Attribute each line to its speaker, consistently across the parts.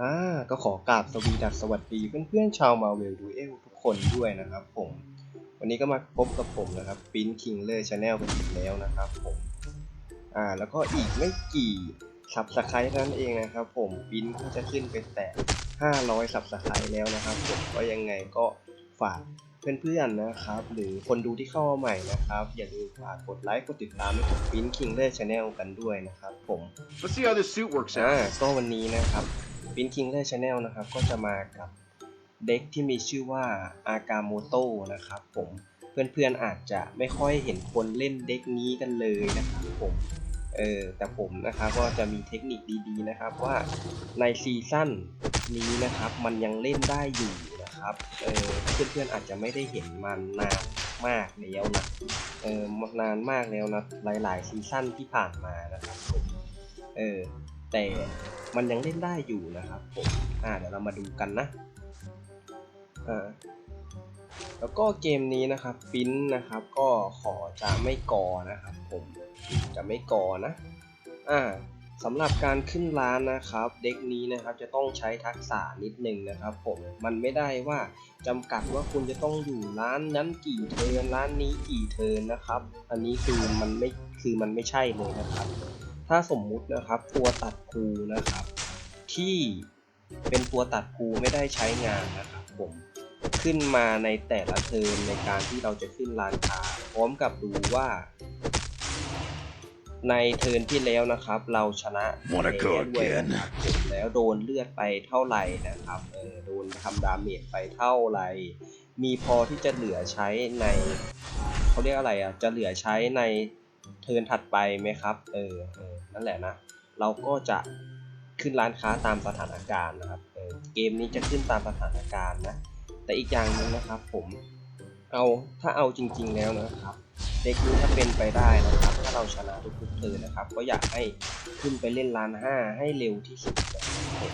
Speaker 1: อ่าก็ขอกราบสวีดัสสวัสดีเพื่อนๆชาวมาเวลดูเอลทุกคนด้วยนะครับผม วันนี้ก็มาพบกับผมนะครับปิ้นคิงเลอร์ชาแนลกันอีกแล้วนะครับผมอ่าแล้วก็อีกไม่กี่สับสไครต์นั่นเองนะครับผมปิ้นก็จะขึ้นไปแตะ500สับสไครต์แล้วนะครับผมก็ยังไงก็ฝากเพื่อนๆนะครับ หรือคนดูที่เข้ามาใหม่นะครับ อย่าลืมฝากกดไลค์กดติดตามให้ผมปิ้นคิงเลอร์ชาแนลกันด้วยนะครับผม
Speaker 2: Let's see how this suit works
Speaker 1: อ่า
Speaker 2: out.
Speaker 1: ก็วันนี้นะครับ ปินคิงเลอร์ชาแนลนะครับ ก็จะมากับเด็กที่มีชื่อว่าอากาโมโตนะครับผมเพื่อนๆอาจจะไม่ค่อยเห็นคนเล่นเด็กนี้กันเลยนะครับผมเออแต่ผมนะครับก็จะมีเทคนิคดีๆนะครับว่าในซีซั่นนี้นะครับ มันยังเล่นได้อยู่นะครับเออเพื่อนๆอาจจะไม่ได้เห็นมันนานมากแล้วนะเออนานมากแล้วนะหลายๆซีซั่นที่ผ่านมานะครับผมเออแต่ มันยังเล่นได้อยู่นะครับผมอ่าเดี๋ยวเรามาดูกันนะอ่าแล้วก็เกมนี้นะครับปิ้นนะครับ ก็ขอจะไม่ก่อนะครับ ผมจะไม่ก่อนะอ่าสำหรับการขึ้นร้านนะครับ เด็กนี้นะครับจะต้องใช้ทักษะนิดหนึ่งนะครับ ผมมันไม่ได้ว่าจำกัดว่าคุณจะต้องอยู่ร้านนั้นกี่เทิร์นร้านนี้กี่เทิร์นนะครับ อันนี้คือมันไม่คือมันไม่ใช่เลยนะครับ ถ้าสมมุตินะครับตัวตัดภูนะครับ ที่เป็นตัวตัดภูไม่ได้ใช้งานนะครับผมขึ้นมาในแต่ละเทิร์นในการที่เราจะขึ้นร้านค้าพร้อมกับดูว่า ในเทิร์นที่แล้วนะครับ เราชนะ
Speaker 2: Wanna go
Speaker 1: แพ้ด้วย
Speaker 2: again?
Speaker 1: นะครับผมแล้วโดนเลือดไปเท่าไหร่นะครับเออโดนทำดาเมจไปเท่าไหร่ มีพอที่จะเหลือใช้ในเขาเรียกอะไรอะจะเหลือใช้ใน เทิร์นถัดไปไหมครับ เออเออนั่นแหละนะ เราก็จะขึ้นร้านค้าตามสถานการณ์นะครับเออเกมนี้จะขึ้นตามสถานการณ์นะ แต่อีกอย่างหนึงนะครับ ผมเอาถ้าเอาจริง ๆแล้วนะครับเด็กนี้ถ้าเป็นไปได้นะครับ ถ้าเราชนะทุกๆเทินนะครับ ก็อยากให้ขึ้นไปเล่นร้านห้าให้เร็วที่สุดนะครับผม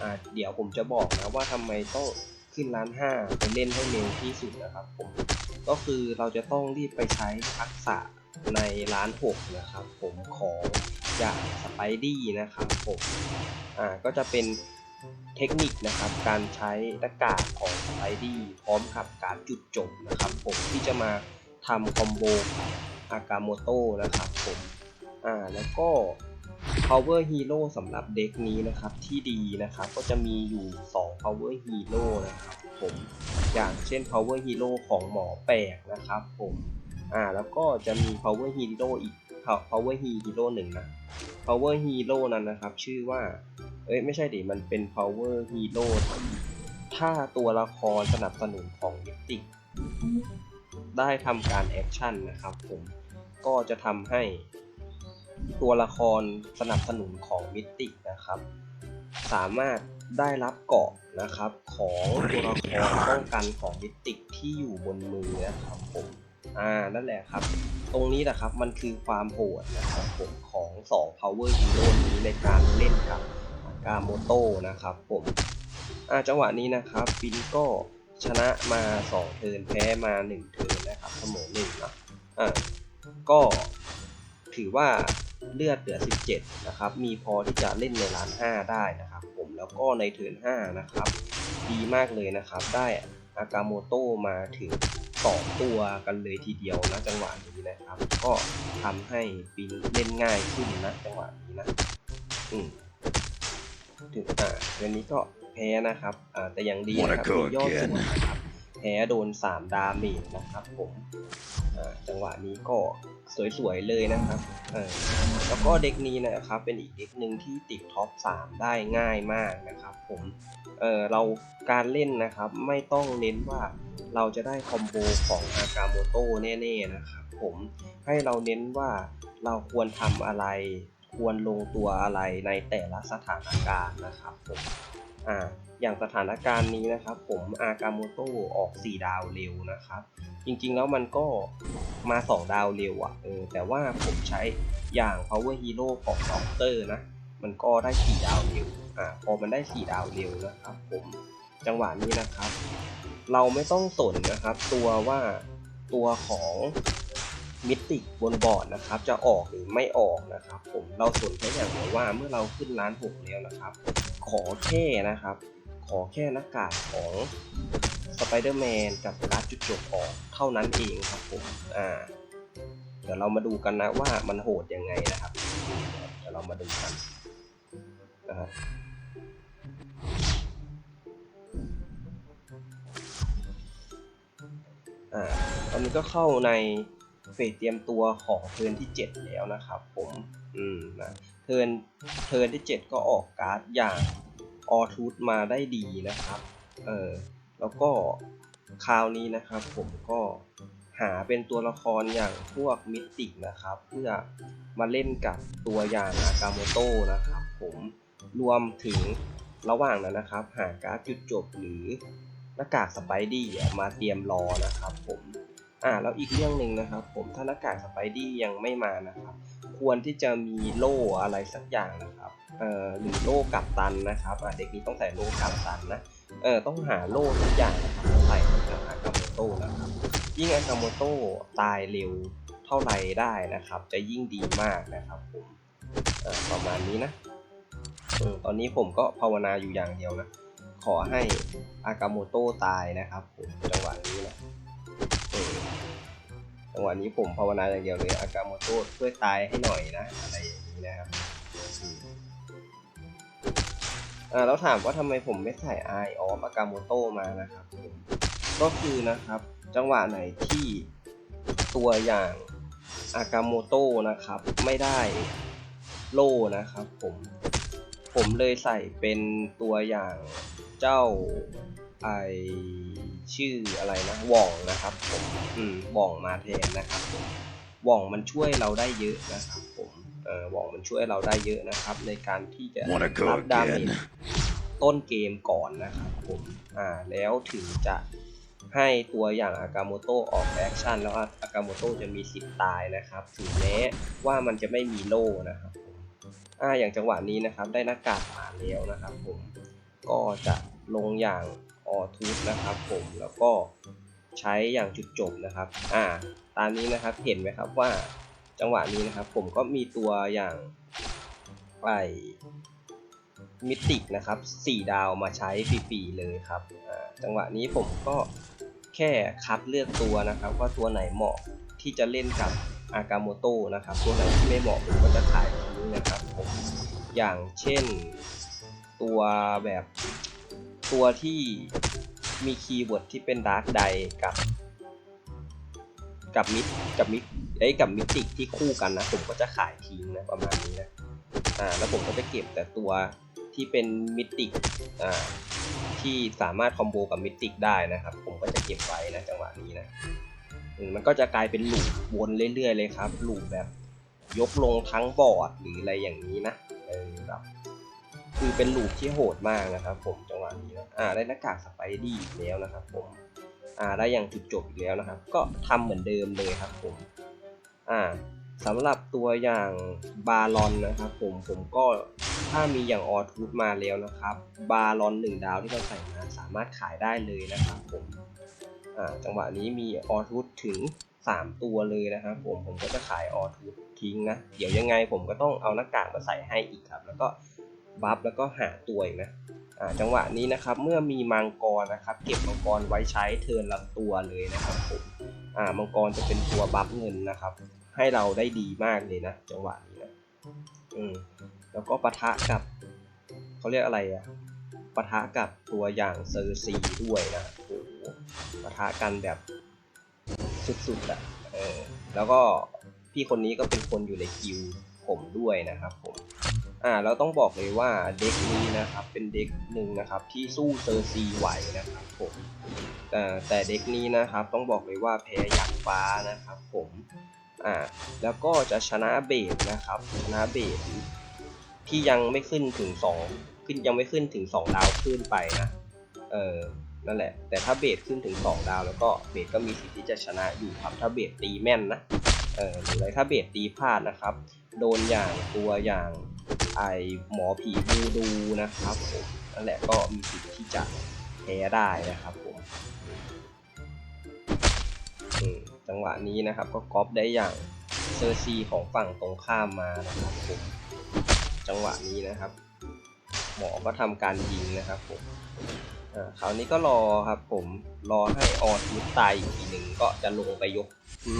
Speaker 1: อ่าเดี๋ยวผมจะบอกนะว่าทำไมต้องขึ้นร้านห้าไปเล่นให้เร็วที่สุดนะครับ ผมก็คือเราจะต้องรีบไปใช้ทักษะ ในร้านหกนะครับ ผมของอย่างสไปดี้นะครับผมอ่าก็จะเป็นเทคนิคนะครับ การใช้หน้ากาของสไปดี้พร้อมกับการจุดจบนะครับ ผมที่จะมาทำคอมโบกับอากาโมโตนะครับผมอ่าแล้วก็ power hero สำหรับเด็กนี้นะครับที่ดีนะครับก็จะมีอยู่ 2 power hero นะครับผมอย่างเช่น power hero ของหมอแปลกนะครับผม อ่า แล้วก็จะมี power hero อีก power hero หนึ่งนะ power hero นั้นนะครับ ชื่อว่า เอ้ย ไม่ใช่ดิ มันเป็น power hero ถ้าตัวละครสนับสนุนของมิติได้ทำการแอคชั่นนะครับผม ก็จะทำให้ตัวละครสนับสนุนของมิตินะครับ สามารถได้รับเกาะนะครับของตัวละครป้องกันของมิติที่อยู่บนมือนะครับผม อ่านั่นแหละครับ ตรงนี้แหละครับมันคือความโหดนะครับผมของ 2 power hero นี้ในการเล่นกับกาโมโต้นะครับผมอ่าจังหวะนี้นะครับปินก็ชนะมา 2 เทินแพ้มา 1 เทินนะครับเสมอ1นะอ่าก็ถือว่าเลือดเหลือ 17 นะครับ มีพอที่จะเล่นในร้าน 5 ได้นะครับ ผมแล้วก็ในเทิร์น5นะครับ ดีมากเลยนะครับ ได้อากาโมโตมาถึง 2 ตัวกันเลยทีเดียวนะจังหวะนี้นะครับ ก็ทำให้ปินเล่นง่ายขึ้นนะจังหวะนี้นะอืมถึงอ่าเดือนนี้ก็แพ้นะครับอ่าแต่ยังดีนะครับ
Speaker 2: Wanna go
Speaker 1: มียอดส่วน
Speaker 2: again?
Speaker 1: นะครับ แพ้โดน 3 ดาเมจนะครับผมจังหวะนี้ก็สวยๆเลยนะครับแล้วก็เด็กนี้นะครับเป็นอีกเด็กหนึ่งที่ติดท็อป 3 ได้ง่ายมากนะครับผมเเราการเล่นนะครับไม่ต้องเน้นว่าเราจะได้คอมโบของอากาโมโตแน่ๆนะครับผมให้เราเน้นว่าเราควรทำอะไร ควรลงตัวอะไรในแต่ละสถานการณ์นะครับผมอ่า อย่างสถานการณ์นี้นะครับ ผมอากาโมโตออก 4 ดาวเร็วนะครับ จริงๆแล้วมันก็มา 2 ดาวเร็วอะ่ะเออแต่ว่าผมใช้อย่าง power hero ของด็อกเตอร์นะ มันก็ได้ 4 ดาวเร็วอ่าพอมันได้ 4 ดาวเร็วนะครับผมจังหวะนี้นะครับ เราไม่ต้องสนนะครับ ตัวว่าตัวของมิติบนบอร์ดนะครับ จะออกหรือไม่ออกนะครับ ผมเราสนแค่อย่างเดียวว่าเมื่อเราขึ้นร้านหกแล้วนะครับ ขอแค่นะครับ ขอแค่หน้ากากของสไปเดอร์แมนกับการ์ดจุดจบออกเท่านั้นเองครับผมอ่าเดี๋ยวเรามาดูกันนะว่ามันโหดยังไงนะครับ เดี๋ยวเรามาดูกันนะครับอ่าตอนนี้ก็เข้าในเฟสเตรียมตัวของเทิร์นที่ 7 แล้วนะครับผม อืมนะเทิร์นเทิร์นที่ 7 ก็ออกการ์ดอย่าง ออทูธมาได้ดีนะครับ เออแล้วก็คราวนี้นะครับ ผมก็หาเป็นตัวละครอย่างพวกมิติกนะครับ เพื่อมาเล่นกับตัวอย่างอากาโมโตนะครับ ผมรวมถึงระหว่างนั้นนะครับ หาการ์ดจุดจบหรือหน้ากากสไปดี้มาเตรียมรอนะครับ ผมอ่าแล้วอีกเรื่องหนึ่งนะครับ ผมถ้าหน้ากากสไปดี้ยังไม่มานะครับ ควรที่จะมีโล่อะไรสักอย่างนะครับ เอ่อหรือโล่กับตันนะครับเด็กนี้ต้องใส่โล่กับตันนะเออต้องหาโล่สักอย่างนะครับใส่กับอากาโมโต้นะครับยิ่งอากาโมโต้ตายเร็วเท่าไหร่ได้นะครับ จะยิ่งดีมากนะครับผมประมาณนี้นะอตอนนี้ผมก็ภาวนาอยู่อย่างเดียวนะ ขอให้อากาโมโต้ตายนะครับผมจังหวะนี้นะจังหวะนี้ผมภาวนาอย่างเดียวเลยอากาโมโต้ช่วยตายให้หน่อยนะ อะไรอย่างนี้นะครับ อ่าแล้วถามว่าทำไมผมไม่ใส่ไอออฟอากาโมโตมานะครับผมก็คือนะครับ จังหวะไหนที่ตัวอย่างอากาโมโตนะครับ ไม่ได้โล่นะครับผมผมเลยใส่เป็นตัวอย่างเจ้าไอชื่ออะไรนะว่องนะครับผมอืมว่องมาแทนนะครับผมว่องมันช่วยเราได้เยอะนะครับ ว่องมันช่วยเราได้เยอะนะครับ ในการที่จะ
Speaker 2: Wanna go
Speaker 1: รับดาเมจ
Speaker 2: again?
Speaker 1: ต้นเกมก่อนนะครับผมอ่าแล้วถึงจะให้ตัวอย่างอากาโมโตออกแอคชั่นแล้วอากาโมโตจะมีสิทธิ์ตายนะครับ ถึงแม้ว่ามันจะไม่มีโล่นะครับผมอ่าอย่างจังหวะนี้นะครับ ได้หน้ากากมาแล้วนะครับ ผมก็จะลงอย่างออทูธนะครับผมแล้วก็ใช้อย่างจุดจบนะครับ อ่า ตามนี้นะครับเห็นไหมครับว่า จังหวะนี้นะครับ ผมก็มีตัวอย่างไอมิติกนะครับ4ดาวมาใช้ฟรีๆเลยครับจังหวะนี้ผมก็แค่คัดเลือกตัวนะครับ ว่าตัวไหนเหมาะที่จะเล่นกับอากาโมโตนะครับ ตัวไหนที่ไม่เหมาะผมก็จะขายทิ้งนะครับผมอย่างเช่นตัวแบบตัวที่มีคีย์เวิร์ดที่เป็นดาร์กไดกับ กับมิดกับมิด ไอ้กับมิติที่คู่กันนะผมก็จะขายทิ้งนะประมาณนี้นะอ่าแล้วผมก็จะเก็บแต่ตัวที่เป็นมิติอ่าที่สามารถคอมโบกับมิติได้นะครับ ผมก็จะเก็บไว้นะจังหวะนี้นะอืมมันก็จะกลายเป็นหลูปวนเรื่อยๆเลยครับหลูปแบบยกลงทั้งบอร์ดหรืออะไรอย่างนี้นะเออแบบคือเป็นลูปที่โหดมากนะครับผมจังหวะนี้นะอ่าได้หน้ากากสไปดี้แล้วนะครับผมอ่าได้อย่างจุดจบอีกแล้วนะครับ ก็ทำเหมือนเดิมเลยครับผม อ่าสำหรับตัวอย่างบาลอนนะครับผมผมก็ถ้ามีอย่างออทูธมาแล้วนะครับ บาลอนหนึ่งดาวที่เราใส่มาสามารถขายได้เลยนะครับผมอ่าจังหวะนี้มีออทูธถึง 3 ตัวเลยนะครับผมผมก็จะขายออทูธทิ้งนะ เดี๋ยวยังไงผมก็ต้องเอาหน้ากากมาใส่ให้อีกครับ แล้วก็บัฟแล้วก็หาตัวอีกนะอ่าจังหวะนี้นะครับเมื่อมีมังกรนะครับ เก็บมังกรไว้ใช้เทิร์นลำตัวเลยนะครับผมอ่ามังกรจะเป็นตัวบัฟเงินนะครับ ให้เราได้ดีมากเลยนะจังหวะนี้นะอืมแล้วก็ปะทะกับเขาเรียกอะไรอะปะทะกับตัวอย่างเซอร์ซีด้วยนะโอ้โหปะทะกันแบบสุดๆอะเออแล้วก็พี่คนนี้ก็เป็นคนอยู่ในกิลด์ผมด้วยนะครับผมอ่าเราต้องบอกเลยว่าเด็กนี้นะครับเป็นเด็กหนึ่งนะครับที่สู้เซอร์ซีไหวนะครับผมแต่แต่เด็กนี้นะครับต้องบอกเลยว่าแพ้หยักฟ้านะครับผม อ่าแล้วก็จะชนะเบสนะครับ ชนะเบสที่ยังไม่ขึ้นถึงสองขึ้นยังไม่ขึ้นถึงสองดาวขึ้นไปนะเออนั่นแหละ แต่ถ้าเบสขึ้นถึงสองดาว แล้วก็เบสก็มีสิทธิ์ที่จะชนะอยู่ครับถ้าเบสตีแม่นนะเออหรืออะไรถ้าเบสตีพลาดนะครับ โดนอย่างตัวอย่างไอหมอผีบูดูนะครับผมนั่นแหละก็มีสิทธิ์ที่จะแพ้ได้นะครับผมอืม จังหวะนี้นะครับ ก็ก๊อปได้อย่างเซอร์ซีของฝั่งตรงข้ามมานะครับผมจังหวะนี้นะครับ หมอก็ทำการยิงนะครับผมอ่าคราวนี้ก็รอครับผมรอให้ออทูตายอีกทีหนึ่งก็จะลงไปยก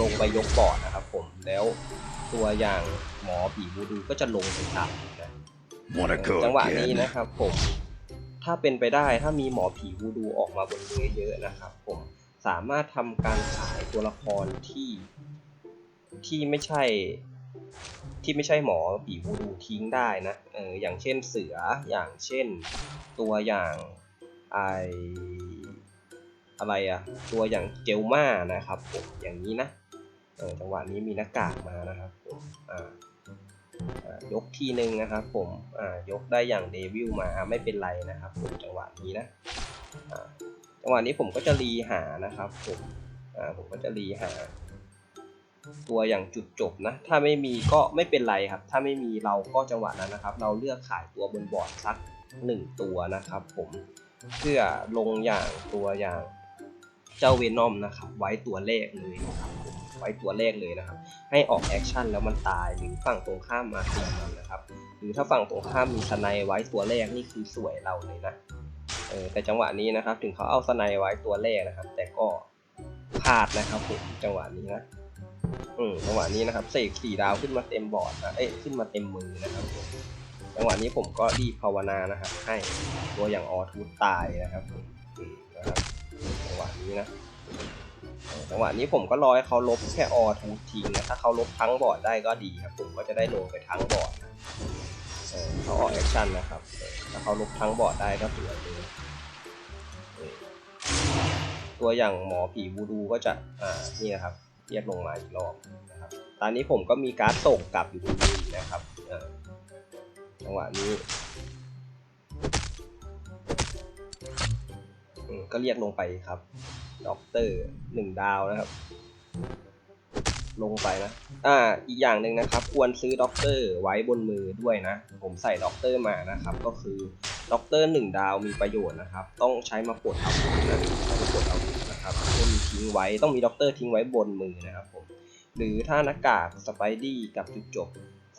Speaker 1: ลงไปยกบอร์ดนะครับผมแล้วตัวอย่างหมอผีบูดูก็จะลงไปทำนะ
Speaker 2: Wanna
Speaker 1: เอ
Speaker 2: go
Speaker 1: อจังหวะนี้
Speaker 2: again?
Speaker 1: นะครับผมถ้าเป็นไปได้ถ้ามีหมอผีวูดูออกมาบนมือเยอะๆนะครับผม สามารถทำการขายตัวละครที่ที่ไม่ใช่ที่ไม่ใช่หมอผีวูดูทิ้งได้นะเอออย่างเช่นเสืออย่างเช่นตัวอย่างไออะไรอะตัวอย่างเจลมานะครับผมอย่างนี้นะเออจังหวะนี้มีหน้ากากมานะครับผมอ่าอ่ายกทีหนึ่งนะครับผมอ่ายกได้อย่างเดวิลมาไม่เป็นไรนะครับผมจังหวะนี้นะอ่า จังหวะนี้ผมก็จะรีหานะครับผมอ่าผมก็จะรีหา ตัวอย่างจุดจบนะ ถ้าไม่มีก็ไม่เป็นไรครับ ถ้าไม่มีเราก็จังหวะนั้นนะครับ เราเลือกขายตัวบนบอร์ดสักหนึ่งตัวนะครับ ผมเพื่อลงอย่างตัวอย่างเจ้าเวนอมนะครับ ไว้ตัวเลขเลยนะครับผมไว้ตัวเลขเลยนะครับ ให้ออกแอคชั่นแล้วมันตายหรือฝั่งตรงข้ามมาตีมันนะครับ หรือถ้าฝั่งตรงข้ามมีสไนไว้ตัวแรกนี่คือสวยเราเลยนะ ออแต่จังหวะนี้นะครับ ถึงเขาเอาสไนไว้ตัวแรกนะครับ แต่ก็พลาดนะครับผมจังหวะนี้นะอืมจังหวะนี้นะครับเสกสี่ดาวขึ้นมาเต็มบอร์ดนะเอ้ยขึ้นมาเต็มมือนะครับผมจังหวะนี้ผมก็รีบภาวนานะครับ ให้ตัวอย่างออทูตตายนะครับผมนะครับจังหวะนี้นะจังหวะนี้ผมก็รอให้เขาลบแค่ออทูทิ้งนะถ้าเขาลบทั้งบอร์ดได้ก็ดีครับผมก็จะได้ลงไปทั้งบอร์ดเขาออกแอคชั่นนะครับถ้าเขาลบทั้งบอร์ดได้ก็สวยเลย ตัวอย่างหมอผีวูดูก็จะอ่านี่นะครับเรียกลงมาอีกรอบนะครับ ตอนนี้ผมก็มีการ์ดส่งกลับอยู่ตรงนี้นะครับจังหวะนี้ก็เรียกลงไปครับด็อกเตอร์หนึ่งดาวนะครับ ลงไปนะ อ่า อีกอย่างหนึ่งนะครับ ควรซื้อด็อกเตอร์ไว้บนมือด้วยนะ ผมใส่ด็อกเตอร์มานะครับ ก็คือ ด็อกเตอร์หนึ่งดาวมีประโยชน์นะครับ ต้องใช้มาปลดอาวุธนะใช้มาปลดอาวุธนะครับต้องมีทิ้งไว้ต้องมีด็อกเตอร์ทิ้งไว้บนมือนะครับผมหรือถ้าหน้ากากสไปดี้กับจุดจบ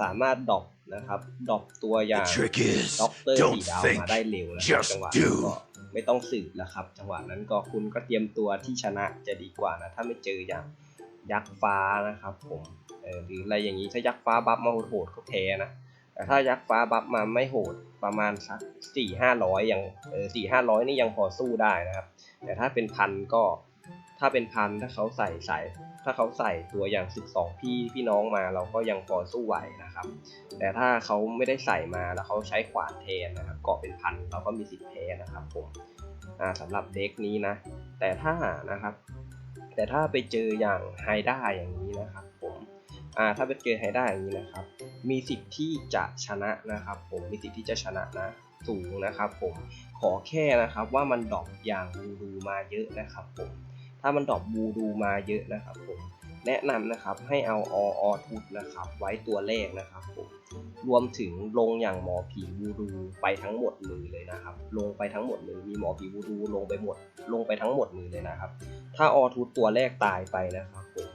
Speaker 1: สามารถดรอปนะครับดรอปตัวอย่าง
Speaker 2: The trick is,
Speaker 1: ด็อกเตอร์
Speaker 2: don't
Speaker 1: สี่ดาว
Speaker 2: think,
Speaker 1: มาได้เร็วนะครับ
Speaker 2: just
Speaker 1: จังหวะนั้น
Speaker 2: do
Speaker 1: ก็ไม่ต้องสืบแล้วครับ จังหวะนั้นก็คุณก็เตรียมตัวที่ชนะจะดีกว่านะ ถ้าไม่เจออย่างยักษ์ฟ้านะครับผมเออหรืออะไรอย่างนี้ถ้ายักษ์ฟ้าบัฟมาโหดๆก็แพ้นะ แต่ถ้ายักษ์ฟ้าบัฟมาไม่โหดประมาณสักสี่ห้าร้อยยังเออสี่ห้าร้อยนี่ยังพอสู้ได้นะครับ แต่ถ้าเป็นพันก็ถ้าเป็นพันถ้าเขาใส่ใส่ ถ้าเขาใส่ตัวอย่างสิบสองพี่พี่น้องมาเราก็ยังพอสู้ไหวนะครับ แต่ถ้าเขาไม่ได้ใส่มาแล้วเขาใช้ขวานแทนนะครับเกาะเป็นพันเราก็มีสิทธิ์แพ้นะครับผมอ่าสำหรับเด็กนี้นะ แต่ถ้านะครับ แต่ถ้าไปเจออย่างไฮด้าอย่างนี้นะครับผ อ่าถ้าไปเจอได้อย่างนี้นะครับ มีสิทธิ์ที่จะชนะนะครับผมมีสิทธิ์ที่จะชนะนะสูงนะครับผมขอแค่นะครับว่ามันดรอปอย่างบูดูมาเยอะนะครับผมถ้ามันดรอปบูดูมาเยอะนะครับผมแนะนำนะครับให้เอาอออทุดนะครับไว้ตัวแรกนะครับผมรวมถึงลงอย่างหมอผีวูดูไปทั้งหมดมือเลยนะครับ ลงไปทั้งหมดเลยมีหมอผีวูดูลงไปหมด ลงไปทั้งหมดมือเลยนะครับ ถ้าออทุดตัวแรกตายไปนะครับผม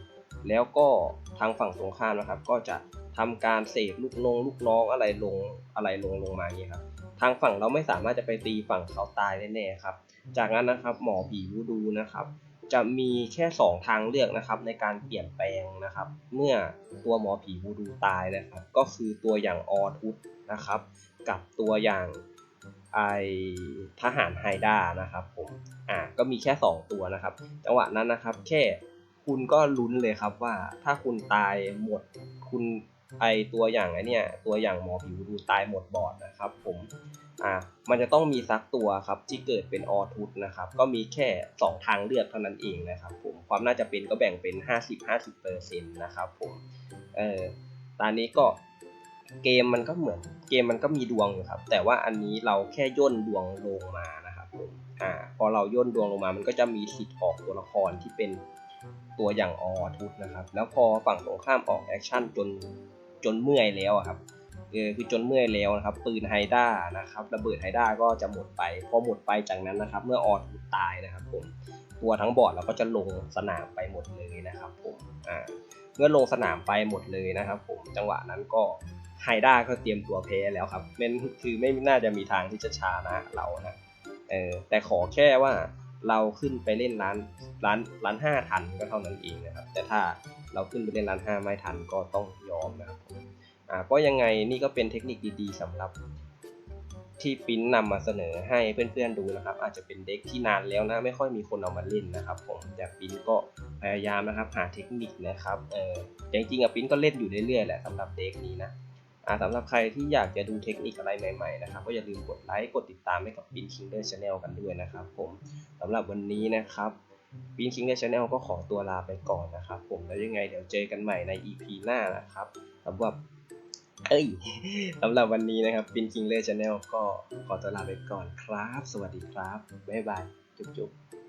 Speaker 1: แล้วก็ทางฝั่งตรงข้ามนะครับ ก็จะทำการเสกลูกนงลูกน้องอะไรลงอะไรลงลงมาอย่างนี้ครับ ทางฝั่งเราไม่สามารถจะไปตีฝั่งเขาตายแน่ๆครับ จากนั้นนะครับหมอผีวูดูนะครับ จะมีแค่ 2 ทางเลือกนะครับ ในการเปลี่ยนแปลงนะครับ เมื่อตัวหมอผีวูดูตายนะครับ ก็คือตัวอย่างออทุตนะครับ กับตัวอย่างไอทหารไฮด้านะครับผมอ่าก็มีแค่ 2 ตัวนะครับ จังหวะนั้นนะครับแค่ คุณก็ลุ้นเลยครับว่าถ้าคุณตายหมดคุณไอตัวอย่างไอเนี่ยตัวอย่างหมอผีวูดูตายหมดบอดนะครับผมอ่ามันจะต้องมีซักตัวครับที่เกิดเป็นออทุตนะครับก็มีแค่ 2 ทางเลือกเท่านั้นเองนะครับผมความน่าจะเป็นก็แบ่งเป็น 50-50%เปอร์เซ็นต์นะครับผมเออตอนนี้ก็เกมมันก็เหมือนเกมมันก็มีดวงอยู่ครับ แต่ว่าอันนี้เราแค่ย่นดวงลงมานะครับผมอ่าพอเราย่นดวงลงมามันก็จะมีสิทธิ์ออกตัวละครที่เป็น ตัวอย่างออทุตนะครับ แล้วพอฝั่งตรงข้ามออกแอคชั่นจนจนเมื่อยแล้วครับเออคือจนเมื่อยแล้วนะครับ ปืนไฮด้านะครับระเบิดไฮด้าก็จะหมดไปพอหมดไปจากนั้นนะครับ เมื่อออทูตายนะครับผมตัวทั้งบอร์ดเราก็จะลงสนามไปหมดเลยนะครับผมอ่าเมื่อลงสนามไปหมดเลยนะครับ ผมจังหวะนั้นก็ไฮด้าก็เตรียมตัวแพ้แล้วครับเมนคือไม่น่าจะมีทางที่จะชนะเรานะเออแต่ขอแค่ว่า เราขึ้นไปเล่นร้านร้านร้านห้าทันก็เท่านั้นเองนะครับ แต่ถ้าเราขึ้นไปเล่นร้านห้าไม่ทันก็ต้องยอมนะครับอ่าก็ยังไงนี่ก็เป็นเทคนิคดีๆสำหรับที่ปิ้นนำมาเสนอให้เพื่อนๆดูนะครับ อาจจะเป็นเด็กที่นานแล้วนะไม่ค่อยมีคนเอามาเล่นนะครับ ผมแต่ปิ้นก็พยายามนะครับหาเทคนิคนะครับเออจริงๆอะปิ้นก็เล่นอยู่เรื่อยๆแหละสำหรับเด็กนี้นะ สำหรับใครที่อยากจะดูเทคนิคอะไรใหม่ๆนะครับก็อย่าลืมกดไลค์กดติดตามให้กับปิ้นคิงเดอร์ชาแนลกันด้วยนะครับผมสำหรับวันนี้นะครับปิ้นคิงเดอร์ชาแนลก็ขอตัวลาไปก่อนนะครับ ผมแล้วยังไงเดี๋ยวเจอกันใหม่ใน EP หน้านะครับสำหรับเอ้ยสำหรับวันนี้นะครับปินคิงเลอร์ชาแนลก็ขอตัวลาไปก่อนครับ สวัสดีครับบ๊ายบายจุ๊บๆ